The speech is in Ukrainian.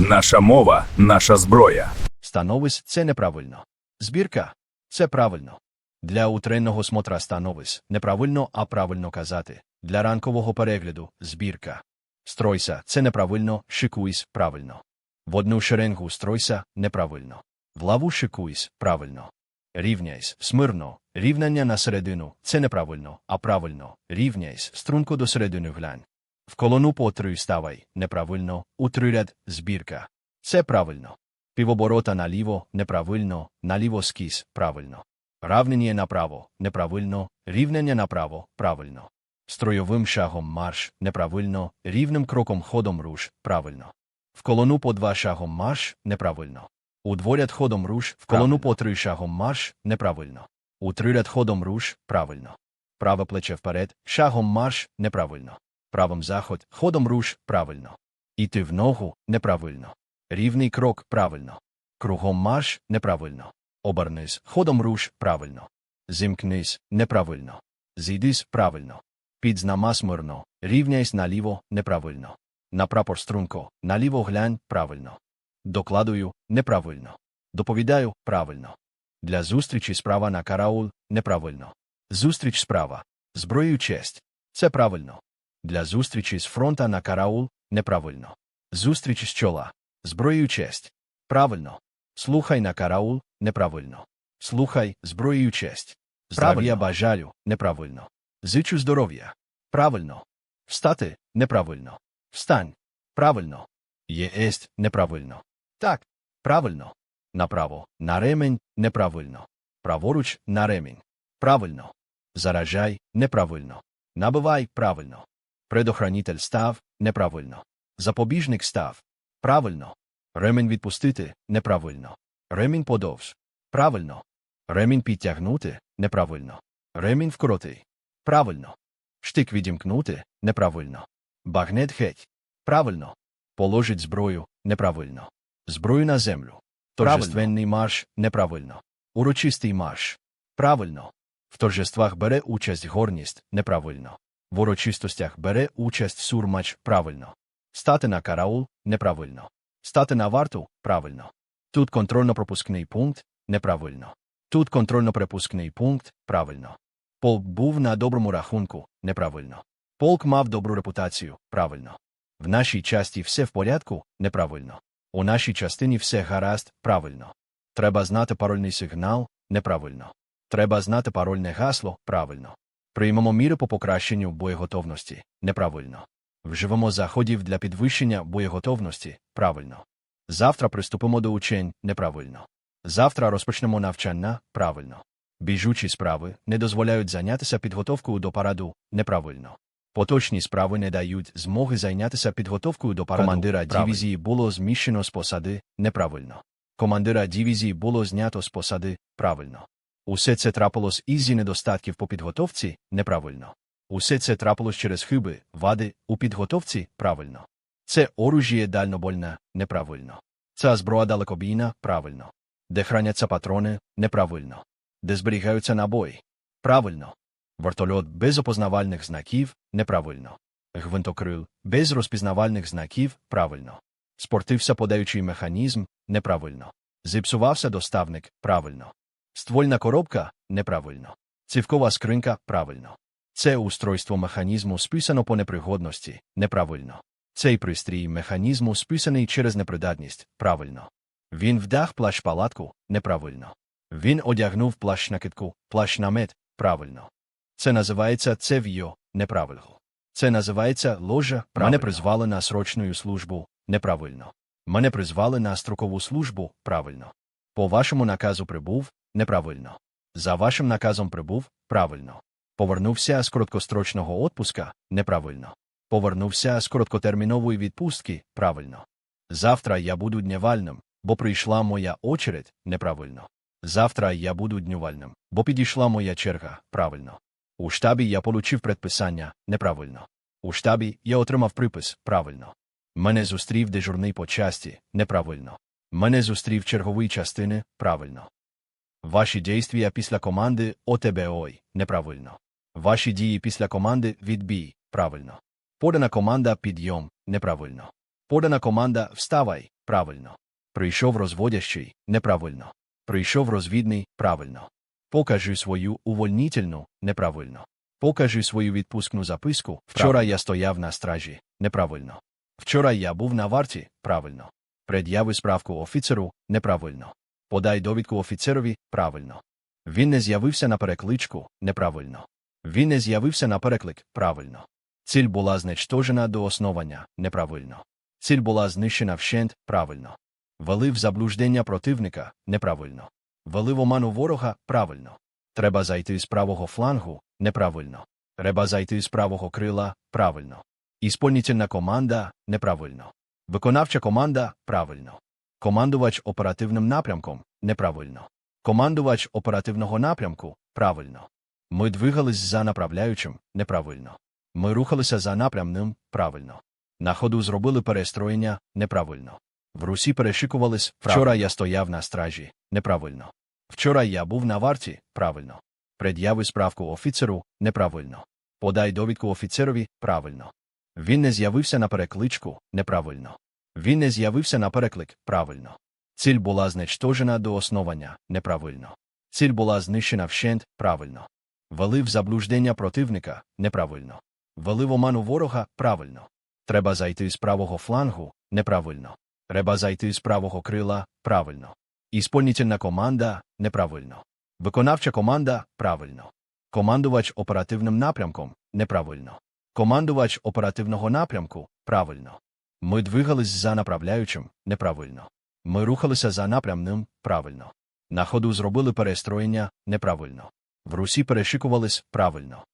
Наша мова, наша зброя. Становись це неправильно. Збірка це правильно. Для утренного смотра становись неправильно, а правильно казати. Для ранкового перегляду збірка. Стройся це неправильно, шикуйсь правильно. В одну шеренгу стройся неправильно. В лаву шикуйсь правильно. Рівняйсь смирно. Рівняння на середину це неправильно, а правильно. Рівняйсь струнко до середини глянь. В колону по три ставай неправильно, у триряд збірка. Це правильно. Півоборота наліво неправильно, наліво скіс правильно. Равнення направо неправильно, рівнення направо правильно. Строєвим шагом марш неправильно, рівним кроком ходом руш правильно. В колону по два шагом марш неправильно. У дворяд ходом руш, в колону по три шагом марш неправильно. У триряд ходом руш правильно. Праве плече вперед, шагом марш неправильно. Правим заход, ходом руш правильно. Іти в ногу неправильно. Рівний крок правильно. Кругом марш неправильно. Обернись, ходом руш правильно. Зімкнись неправильно. Зійдись правильно. Під знама смирно, рівняйсь наліво неправильно. На прапор струнко, наліво глянь правильно. Докладую неправильно. Доповідаю правильно. Для зустрічі справа на караул неправильно. Зустріч справа. Зброєю честь. Це правильно. Для зустрічі з фронта на караул неправильно. Зустріч з чола. Зброєю честь. Правильно. Слухай на караул неправильно. Слухай зброєю честь. Здрав'я бажаю неправильно. Зичу здоров'я. Правильно. Встати неправильно. Встань. Правильно. Єсть неправильно. Так. Правильно. Направо. На ремень неправильно. Праворуч на ремінь. Правильно. Заражай неправильно. Набивай правильно. Предохранитель став неправильно. Запобіжник став. Правильно. Ремень відпустити неправильно. Ремінь подовж. Правильно. Ремінь підтягнути неправильно. Ремінь вкроти. Правильно. Штик відімкнути неправильно. Багнет геть. Правильно. Положить зброю неправильно. Зброю на землю. Торжественний марш неправильно. Урочистий марш. Правильно. В торжествах бере участь горність неправильно. В урочистостях бере участь сурмач правильно. Стати на караул неправильно. Стати на варту правильно. Тут контрольно-пропускний пункт неправильно. Тут контрольно-пропускний пункт правильно. Полк був на доброму рахунку неправильно. Полк мав добру репутацію правильно. В нашій часті все в порядку неправильно. У нашій частині все гаразд правильно. Треба знати парольний сигнал неправильно. Треба знати парольне гасло правильно. Приймемо міри по покращенню боєготовності неправильно. Вживемо заходів для підвищення боєготовності правильно. Завтра приступимо до учень неправильно. Завтра розпочнемо навчання правильно. Біжучі справи не дозволяють зайнятися підготовкою до параду неправильно. Поточні справи не дають змоги зайнятися підготовкою до параду. Командира дивізії було зміщено з посади неправильно. Командира дивізії було знято з посади правильно. Усе це трапилось із недостатків по підготовці неправильно. Усе це трапилось через хиби, вади у підготовці правильно. Це оружіє дальнобольне неправильно. Ця зброя далекобійна правильно. Де храняться патрони неправильно. Де зберігаються набої правильно. Вертольот без опознавальних знаків неправильно. Гвинтокрил без розпізнавальних знаків правильно. Спортився подаючий механізм неправильно. Зіпсувався доставник правильно. Ствольна коробка неправильно. Цівкова скринька правильно. Це устройство механізму списано по непригодності неправильно. Цей пристрій механізму списаний через непридатність правильно. Він вдах плащ палатку неправильно. Він одягнув плащ накидку, плащ намет правильно. Це називається цев'йо неправильно. Це називається ложа. Мене призвали на срочну службу неправильно. Мене призвали на строкову службу правильно. По вашому наказу прибув неправильно. За вашим наказом прибув правильно. Повернувся з короткострочного отпуска неправильно. Повернувся з короткотермінової відпустки правильно. Завтра я буду дневальним, бо прийшла моя очередь неправильно. Завтра я буду днювальним, бо підійшла моя черга правильно. У штабі я получив предписання неправильно. У штабі я отримав припис правильно. Мене зустрів дежурний по часті неправильно. Мене зустрів черговий частини правильно. Ваші дійствія після команди ОТБОЙ неправильно. Ваші дії після команди відбій правильно. Подана команда підйом неправильно. Подана команда вставай правильно. Прийшов розводящий, неправильно. Прийшов розвідний, правильно. Покажи свою увольнительну, неправильно. Покажи свою відпускну записку. Вчора я стояв на стражі, неправильно. Вчора я був на варті, правильно. Пред'яви справку офіцеру, неправильно. Подай довідку офіцерові, правильно. Він не з'явився на перекличку, неправильно. Він не з'явився на переклик, правильно. Ціль була знечтожена до основання, неправильно. Ціль була знищена вщент, правильно. Вели в заблуждення противника, неправильно. Вели в оману ворога, правильно. Треба зайти з правого флангу, неправильно. Треба зайти з правого крила, правильно. Ісполнітельна команда, неправильно. Виконавча команда, правильно. Командувач оперативним напрямком, неправильно. Командувач оперативного напрямку, правильно. Ми двигались за направляючим, неправильно. Ми рухалися за напрямним, правильно. На ходу зробили перестроєння, неправильно. В Русі перешикувались, вчора я стояв на стражі, неправильно. Вчора я був на варті, правильно. Пред'яви справку офіцеру, неправильно. Подай довідку офіцерові, правильно. Він не з'явився на перекличку, неправильно. Він не з'явився на переклик, правильно. Ціль була знечтожена до основання, неправильно. Ціль була знищена вщент, правильно. Вели в заблуждення противника, неправильно. Вели в оману ворога, правильно. Треба зайти з правого флангу, неправильно. Треба зайти з правого крила, правильно. Ісполнітельна команда, неправильно. Виконавча команда, правильно. Командувач оперативним напрямком, неправильно. Командувач оперативного напрямку, правильно. Ми двигались за направляючим, неправильно. Ми рухалися за напрямним, правильно. На ходу зробили перестроєння, неправильно. В Русі перешикувались, правильно.